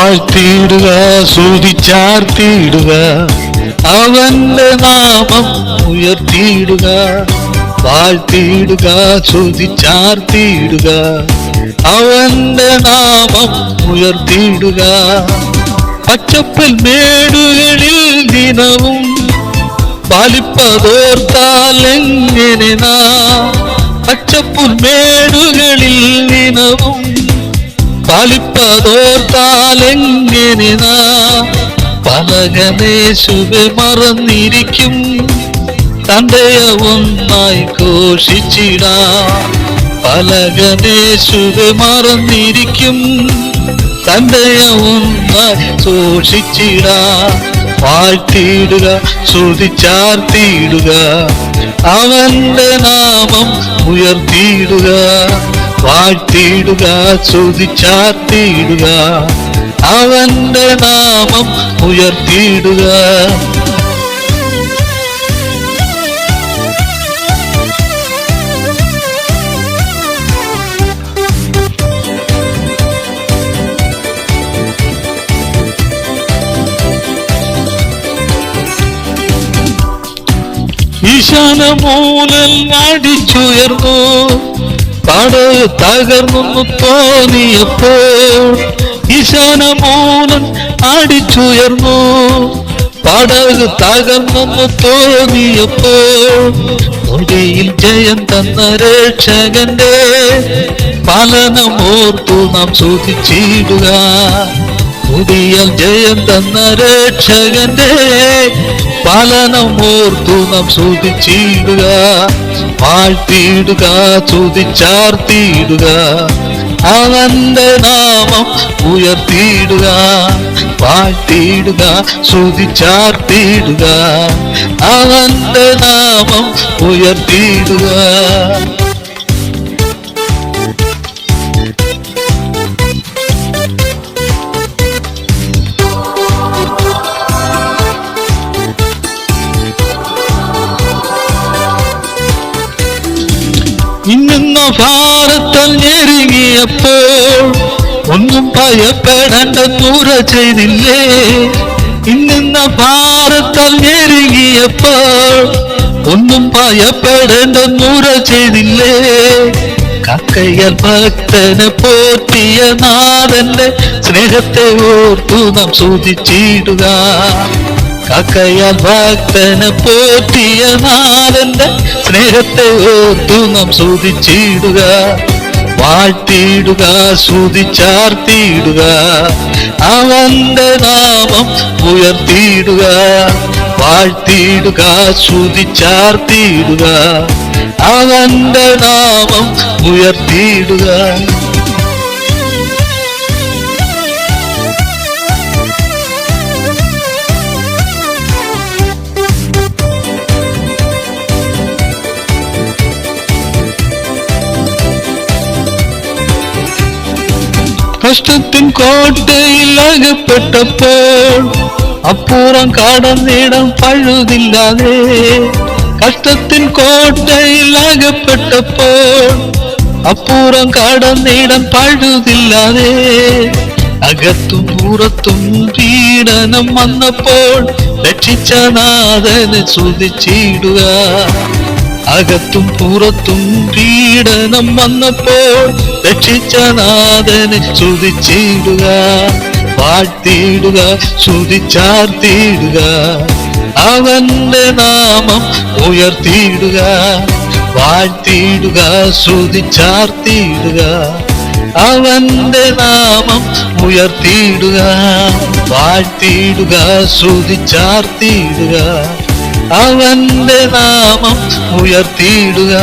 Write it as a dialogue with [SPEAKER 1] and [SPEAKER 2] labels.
[SPEAKER 1] വാഴ്ത്തിയിടുക സ്തുതിച്ചാർത്തിയിടുക അവന്റെ നാമം ഉയർത്തിയിടുക. വാഴ്ത്തിയിടുക സ്തുതിച്ചാർത്തിയിടുക അവന്റെ നാമം ഉയർത്തിയിടുക. പച്ചപ്പൽ മേടുകളിൽ ദിനവും പാലിപ്പതോർത്താൽ എങ്ങനെ നാ? പച്ചപ്പുൽ മേടുകളിൽ ദിനവും പാലിപ്പതോർത്താൽ എങ്ങനെ നാ? പലകമേശുവെ മറന്നിരിക്കും. തന്റെയ ഒന്നായി ഘോഷിച്ചിടാ. പലകമേശുവെ മറന്നിരിക്കും. തന്റെയ ഒന്നായി സൂക്ഷിച്ചിടാ വാഴ്ത്തിയിടുക ശ്രുതിച്ചാർത്തിയിടുക അവന്റെ നാമം ഉയർത്തിയിടുക. വാഴ്ത്തിയിടുക ശ്രുതിച്ചാർത്തിയിടുക അവന്റെ നാമം ഉയർത്തിയിടുക. ഈശാന മൂലൽ അടിച്ചുയർന്നു. പടവ് തകർന്നു തോന്നിയപ്പോൾ ഈശാന മൂലൻ അടിച്ചുയർന്നു. പടക് തകർന്നു തോന്നിയപ്പോൾ മുടിയിൽ ജയം തന്ന രക്ഷകന്റെ പാലനമോർത്തു നാം സൂചിച്ചിടുക പുതിയ ജയം തന്ന രക്ഷകന്റെ പാലനമോർത്തു നാം സൂചിച്ചിടുക വാഴ്ത്തിയിടുക ചുതിച്ചാർത്തിയിടുക. അവന്റെ നാമം ഉയർത്തിയിടുക. വാഴ്ത്തിയിടുക ശ്രുതിച്ചാർത്തിയിടുക അവന്റെ നാമം ഉയർത്തിയിടുക. ഭാരതൽ ഞെരുങ്ങിയപ്പോൾ ഒന്നും ഭയപ്പെടേണ്ട ദൂര ചെയ്തില്ലേ? ഇന്നിന്ന ഭാരതൽ ഞെരുങ്ങിയപ്പോൾ ഒന്നും ഭയപ്പെടേണ്ട ദൂര ചെയ്തില്ലേ? കക്കയ്യൽ ഭക്തനെ പോറ്റിയ നാഥന്റെ സ്നേഹത്തെ ഓർത്തു നാം സൂചിച്ചിടുക. കക്കയാൽ ഭക്തനെ പോറ്റിയ നാഥന്റെ സ്നേഹത്തെ ഓർത്തു നാം സൂതിച്ചിടുക വാഴ്ത്തിയിടുക ശ്രുതിച്ചാർത്തിയിടുക അവന്റെ നാമം ഉയർത്തിയിടുക. വാഴ്ത്തിയിടുക ശ്രുതിച്ചാർത്തിയിടുക അവന്റെ നാമം ഉയർത്തിയിടുക. കഷ്ടത്തിൻ കോട്ടയിൽ അകപ്പെട്ടപ്പോൾ അപ്പുറം കടന്നിടം പഴുതില്ലാതെ കഷ്ടത്തിൻ കോട്ടയിൽ അകപ്പെട്ടപ്പോൾ അപ്പുറം കടന്നിടം പഴുതില്ലാതെ അകത്തും പുറത്തും പീഡനം വന്നപ്പോൾ രക്ഷിച്ച നാഥന് സ്തുതിച്ചിടുക. അകത്തും പുറത്തും പീഡനം വന്നപ്പോൾ രക്ഷിച്ച നാഥനെ സ്തുതിച്ചിടുക പാഴ്ത്തിയിടുക സ്തുതിച്ചാർത്തിയിടുക. അവന്റെ നാമം ഉയർത്തിയിടുക വാഴ്ത്തിയിടുക സ്തുതിച്ചാർത്തിയിടുക. അവന്റെ നാമം ഉയർത്തിയിടുക വാഴ്ത്തിയിടുക സ്തുതിച്ചാർത്തിയിടുക. അവന്റെ നാമം ഉയർത്തിയിടുക.